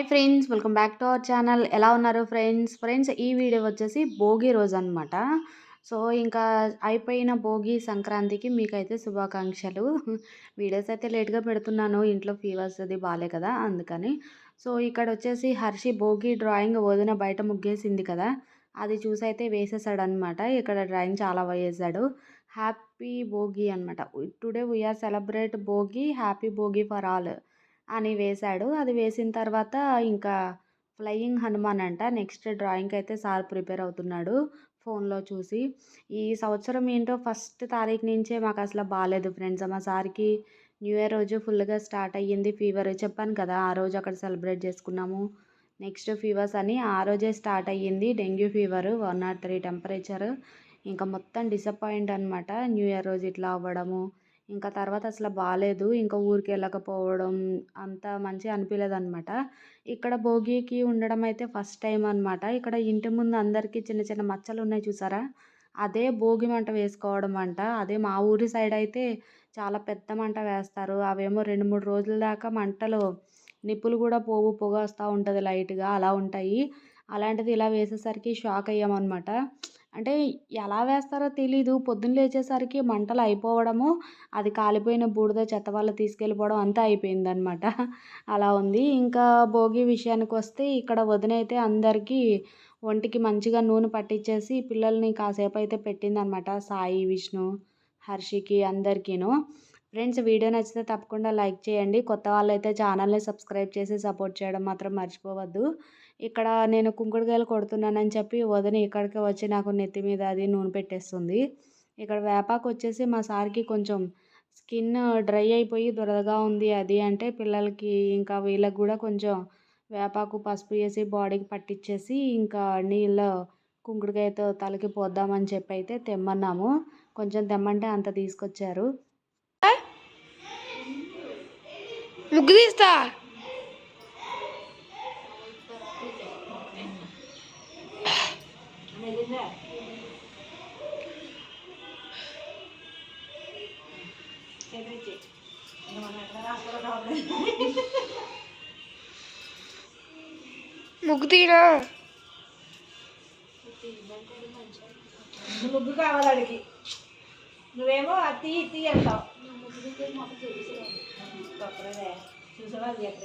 Hi friends welcome back to our channel. ఎలా ఉన్నారు friends? Friends ఈ వీడియో వచ్చేసి భోగి రోజు అనమాట సో ఇంకా అయిపోయిన భోగి సంక్రాంతికి మీకైతే శుభాకాంక్షలు. వీడియోస్ అయితే లేట్గా పెడుతున్నాను. ఇంట్లో ఫీవర్స్ అది బాగాలే కదా అందుకని. సో ఇక్కడ వచ్చేసి హర్షి భోగి డ్రాయింగ్ వదిన బయట ముగ్గేసింది కదా అది చూసి అయితే వేసేసాడు అనమాట ఇక్కడ డ్రాయింగ్ చాలా వేసాడు హ్యాపీ భోగి అనమాట today we are celebrate Bhogi happy Bhogi for all. అని వేశాడు. అది వేసిన తర్వాత ఇంకా ఫ్లయింగ్ హనుమాన్ అంట నెక్స్ట్ డ్రాయింగ్కి అయితే సార్ ప్రిపేర్ అవుతున్నాడు ఫోన్లో చూసి. ఈ సంవత్సరం ఏంటో ఫస్ట్ తారీఖు నుంచే మాకు అసలు బాగాలేదు ఫ్రెండ్స్. మా సార్కి న్యూ ఇయర్ రోజు ఫుల్గా స్టార్ట్ అయ్యింది ఫీవర్. చెప్పాను కదా ఆ రోజు అక్కడ సెలబ్రేట్ చేసుకున్నాము. నెక్స్ట్ ఫీవర్స్ అని ఆ రోజే స్టార్ట్ అయ్యింది dengue fever one not three temperature. ఇంకా మొత్తం డిసప్పాయింట్ అనమాట న్యూ ఇయర్ రోజు ఇట్లా అవ్వడము. ఇంకా తర్వాత అసలు బాగాలేదు ఇంకా ఊరికి వెళ్ళకపోవడం అంత మంచిగా అనిపించలేదు అనమాట ఇక్కడ భోగికి ఉండడం అయితే ఫస్ట్ టైం అనమాట ఇక్కడ ఇంటి ముందు అందరికీ చిన్న చిన్న మచ్చలు ఉన్నాయి చూసారా? అదే భోగి మంట వేసుకోవడం అంట. అదే మా ఊరి సైడ్ అయితే చాలా పెద్ద మంట వేస్తారు. అవేమో రెండు మూడు రోజుల దాకా మంటలు నిప్పులు కూడా పోవు పొగ వస్తూ ఉంటుంది లైట్గా అలా ఉంటాయి. అలాంటిది ఇలా వేసేసరికి షాక్ అయ్యామన్నమాట. అంటే ఎలా వేస్తారో తెలీదు. పొద్దున్న లేచేసరికి మంటలు అయిపోవడము అది కాలిపోయిన బూడిద చెత్త వల్ల తీసుకెళ్ళిపోవడం అంతా అయిపోయిందనమాట అలా ఉంది. ఇంకా భోగి విషయానికి వస్తే ఇక్కడ వదినైతే అందరికీ ఒంటికి మంచిగా నూనె పట్టించేసి పిల్లల్ని కాసేపు అయితే పెట్టిందనమాట సాయి విష్ణు హర్షికి అందరికీను. ఫ్రెండ్స్ వీడియో నచ్చితే తప్పకుండా లైక్ చేయండి. కొత్త వాళ్ళైతే ఛానల్ని సబ్స్క్రైబ్ చేసి సపోర్ట్ చేయడం మాత్రం మర్చిపోవద్దు. ఇక్కడ నేను కుంకుడుకాయలు కొడుతున్నానని చెప్పి వదిన ఇక్కడికి వచ్చి నాకు నెత్తి మీద అది నూనె పెట్టేస్తుంది. ఇక్కడ వేపాకు వచ్చేసి మా సార్కి కొంచెం స్కిన్ డ్రై అయిపోయి దురదగా ఉంది అది అంటే పిల్లలకి ఇంకా వీళ్ళకి కూడా కొంచెం వేపాకు పసుపు వేసి బాడీకి పట్టించేసి ఇంకా నీళ్ళ కుంకుడుకాయతో తలకి పోద్దామని చెప్పి అయితే తెమ్మన్నాము. కొంచెం తెమ్మంటే అంత తీసుకొచ్చారు. ముగ్గు తీస్తా. ముగ్గు తీరా ముగ్గు కావాలి అడిగి నువ్వేమో అతి ఇతి అంటావు. చూసావా? అది ఎక్కడ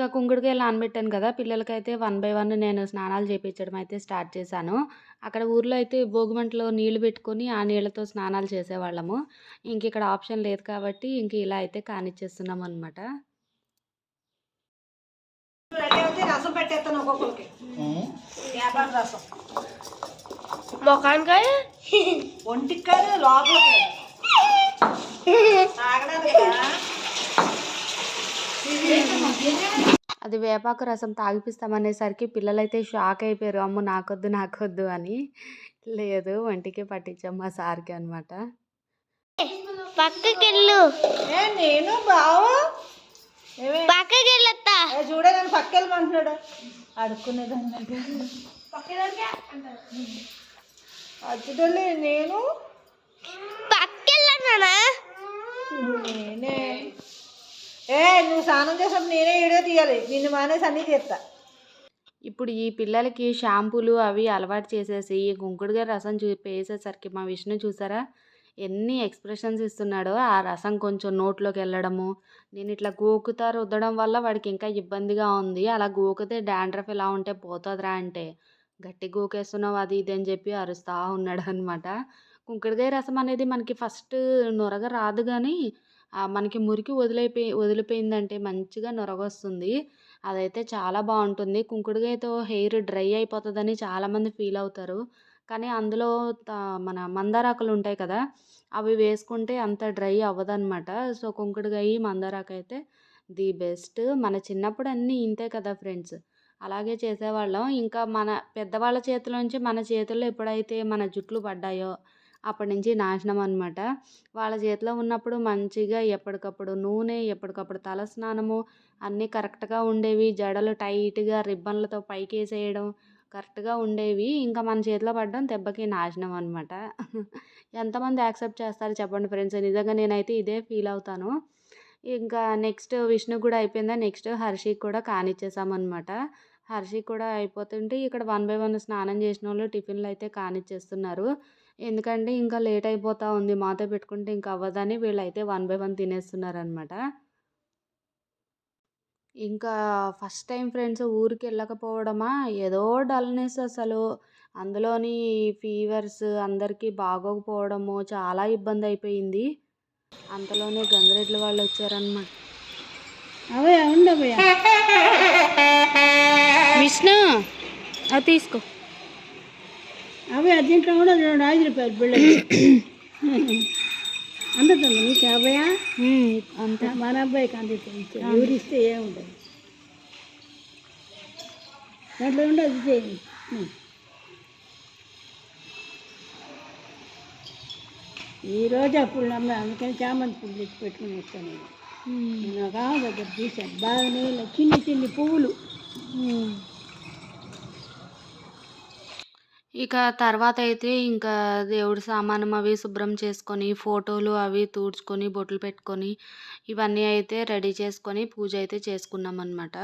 ఇక కుంకుడుకాయలు నానబెట్టాను కదా పిల్లలకైతే వన్ బై వన్ నేను స్నానాలు చేయించడం అయితే స్టార్ట్ చేశాను. అక్కడ ఊర్లో అయితే భోగిమంటలో నీళ్ళు పెట్టుకొని ఆ నీళ్ళతో స్నానాలు చేసేవాళ్ళము. ఇంక ఇక్కడ ఆప్షన్ లేదు కాబట్టి ఇంక ఇలా అయితే కానిచ్చేస్తున్నాం అనమాట అయితే రసం పెట్టేస్తాను ఒక్కొక్కరికి. వేపాకు రసం. మొఖానికాయ? ఒంటికి కాదు లోపలికి తాగడానికి? అది వేపాకు రసం తాగిపిస్తామనేసరికి పిల్లలైతే షాక్ అయిపోయారు. అమ్మ నాకొద్దు నాకొద్దు అని. లేదు వంటికి పట్టించాం మా సార్కి అనమాట పక్కకెళ్ళు. ఏ నేను బావా? ఏమే? పక్కకెళ్ళత్తా. ఏ చూడే నన్ను పక్కెళ్ళమంటున్నాడు. అడుక్కునేదాన్ని అచ్చుటల్లి నేను? పక్కకెళ్ళన్నానా నేనే ఏ నువ్వు స్నానం చేసినప్పుడు నేనే వీడియో తీయాలి. నిన్ను మానేసి అన్నీ తీస్తా. ఇప్పుడు ఈ పిల్లలకి షాంపూలు అవి అలవాటు చేసేసి ఈ కుంకుడుగా రసం చూ వేసేసరికి మా విష్ణు చూసారా? ఎన్ని ఎక్స్ప్రెషన్స్ ఇస్తున్నాడో. ఆ రసం కొంచెం నోట్లోకి వెళ్ళడము నేను ఇట్లా గోకుతా రుద్దడం వల్ల వాడికి ఇంకా ఇబ్బందిగా ఉంది. అలా గోకితే డాండ్రఫ్ ఎలా ఉంటే పోతుందిరా అంటే గట్టి గోకేస్తున్నావు అది ఇది అని చెప్పి అరుస్తూ ఉన్నాడు అనమాట కుంకుడుగాయ రసం అనేది మనకి ఫస్ట్ నొరగ రాదు కానీ మనకి మురికి వదిలిపోయి వదిలిపోయిందంటే మంచిగా నొరగొస్తుంది. అదైతే చాలా బాగుంటుంది. కుంకుడుకాయతో హెయిర్ డ్రై అయిపోతుందని చాలామంది ఫీల్ అవుతారు. కానీ అందులో మన మందారాకులు ఉంటాయి కదా అవి వేసుకుంటే అంత డ్రై అవ్వదన్నమాట. సో కుంకుడుకాయ మందారాకు అయితే ది బెస్ట్. మన చిన్నప్పుడు అన్నీ ఇంతే కదా ఫ్రెండ్స్. అలాగే చేసేవాళ్ళం. ఇంకా మన పెద్దవాళ్ళ చేతిలోంచి మన చేతుల్లో ఎప్పుడైతే మన జుట్లు పడ్డాయో అప్పటి నుంచి నాశనం అనమాట వాళ్ళ చేతిలో ఉన్నప్పుడు మంచిగా ఎప్పటికప్పుడు నూనె ఎప్పటికప్పుడు తల స్నానము అన్నీ కరెక్ట్గా ఉండేవి. జడలు టైట్గా రిబ్బన్లతో పైకి వేసేయడం కరెక్ట్గా ఉండేవి. ఇంకా మన చేతిలో పడడం దెబ్బకి నాశనం అనమాట ఎంతమంది యాక్సెప్ట్ చేస్తారు చెప్పండి ఫ్రెండ్స్. నిజంగా నేనైతే ఇదే ఫీల్ అవుతాను. ఇంకా నెక్స్ట్ విష్ణు కూడా అయిపోయిందా? నెక్స్ట్ హర్షికి కూడా కానిచ్చేసామన్నమాట హర్షికి కూడా అయిపోతుంటే ఇక్కడ వన్ బై వన్ స్నానం చేసిన వాళ్ళు టిఫిన్లు అయితే కానిచ్చేస్తున్నారు. ఎందుకంటే ఇంకా లేట్ అయిపోతూ ఉంది మాతో పెట్టుకుంటే ఇంకా అవ్వదని వీళ్ళైతే వన్ బై వన్ తినేస్తున్నారనమాట ఇంకా ఫస్ట్ టైం ఫ్రెండ్స్ ఊరికి వెళ్ళకపోవడమా? ఏదో డల్నెస్ అసలు. అందులోని ఫీవర్స్ అందరికీ బాగోకపోవడము చాలా ఇబ్బంది అయిపోయింది. అంతలోనే గంగిరెడ్ల వాళ్ళు వచ్చారనమాట అవే ఉండవయ్యా విష్ణు అది తీసుకో. అవే అర్జెంట్లో కూడా రెండు ఐదు రూపాయలు బిళ్ళ అందుతుంది నీకు అబ్బాయా అంతే. మన అబ్బాయికి అందుతుంది ఎవరు ఇస్తే ఏముండదు దాంట్లో ఉండదు చేయండి ఈ రోజు అప్పుడు నమ్మే అందుకని చామంతి పువ్వులు తెచ్చి పెట్టుకుని వస్తాను నేను. నేను ఒక ఆమె దగ్గర చూశాను బాగానే ఇలా చిన్ని చిన్ని పువ్వులు. ఇక తర్వాత అయితే ఇంకా దేవుడి సామానం అవి శుభ్రం చేసుకొని ఫోటోలు అవి తుడుచుకొని బొట్లు పెట్టుకొని ఇవన్నీ అయితే రెడీ చేసుకొని పూజ అయితే చేసుకున్నాం అనమాట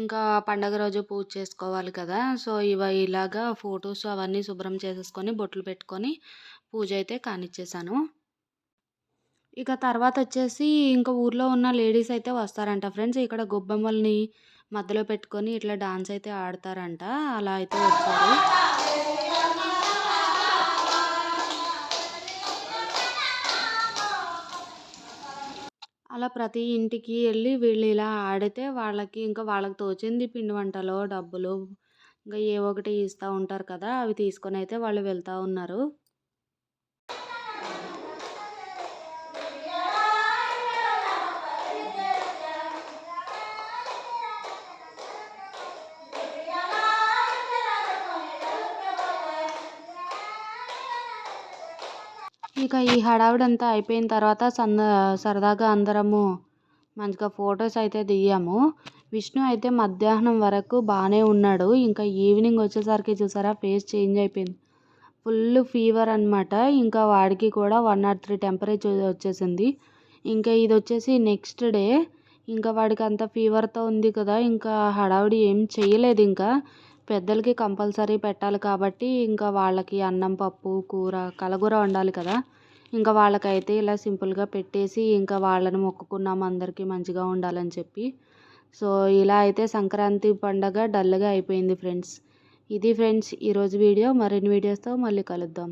ఇంకా పండగ రోజు పూజ చేసుకోవాలి కదా. సో ఇవ ఇలాగా ఫొటోస్ అవన్నీ శుభ్రం చేసేసుకొని బొట్లు పెట్టుకొని పూజ అయితే కానిచ్చేసాను. ఇక తర్వాత వచ్చేసి ఇంకా ఊర్లో ఉన్న లేడీస్ అయితే వస్తారంట ఫ్రెండ్స్. ఇక్కడ గొబ్బెమ్మల్ని మధ్యలో పెట్టుకొని ఇట్లా డాన్స్ అయితే ఆడతారంట. అలా అయితే వచ్చారు. అలా ప్రతి ఇంటికి వెళ్ళి వీళ్ళు ఇలా ఆడితే వాళ్ళకి ఇంకా వాళ్ళకి తోచింది పిండి వంటలో డబ్బులు. ఇంకా ఏ ఒకటి ఇస్తూ ఉంటారు కదా అవి తీసుకొని అయితే వాళ్ళు వెళ్తూ ఉన్నారు. ఇక ఈ హడావిడంతా అయిపోయిన తర్వాత సంద సరదాగా అందరము మంచిగా ఫొటోస్ అయితే దిగాము. విష్ణు అయితే మధ్యాహ్నం వరకు బాగానే ఉన్నాడు. ఇంకా ఈవినింగ్ వచ్చేసరికి చూసారా ఫేస్ చేంజ్ అయిపోయింది. ఫుల్ ఫీవర్ అనమాట ఇంకా వాడికి కూడా వన్ నాట్ త్రీ టెంపరేచర్ వచ్చేసింది. ఇంకా ఇది వచ్చేసి నెక్స్ట్ డే. ఇంకా వాడికి అంత ఫీవర్తో ఉంది కదా ఇంకా హడావిడి ఏం చేయలేదు ఇంకా. పెద్దలకి కంపల్సరీ పెట్టాలి కాబట్టి ఇంకా వాళ్ళకి అన్నం పప్పు కూర కలగూర వండాలి కదా. ఇంకా వాళ్ళకైతే ఇలా సింపుల్గా పెట్టేసి ఇంకా వాళ్ళని మొక్కుకున్నాం అందరికీ మంచిగా ఉండాలని చెప్పి. సో ఇలా అయితే సంక్రాంతి పండగ డల్గా అయిపోయింది ఫ్రెండ్స్. ఇది ఫ్రెండ్స్ ఈరోజు వీడియో. మరిన్ని వీడియోస్తో మళ్ళీ కలుద్దాం.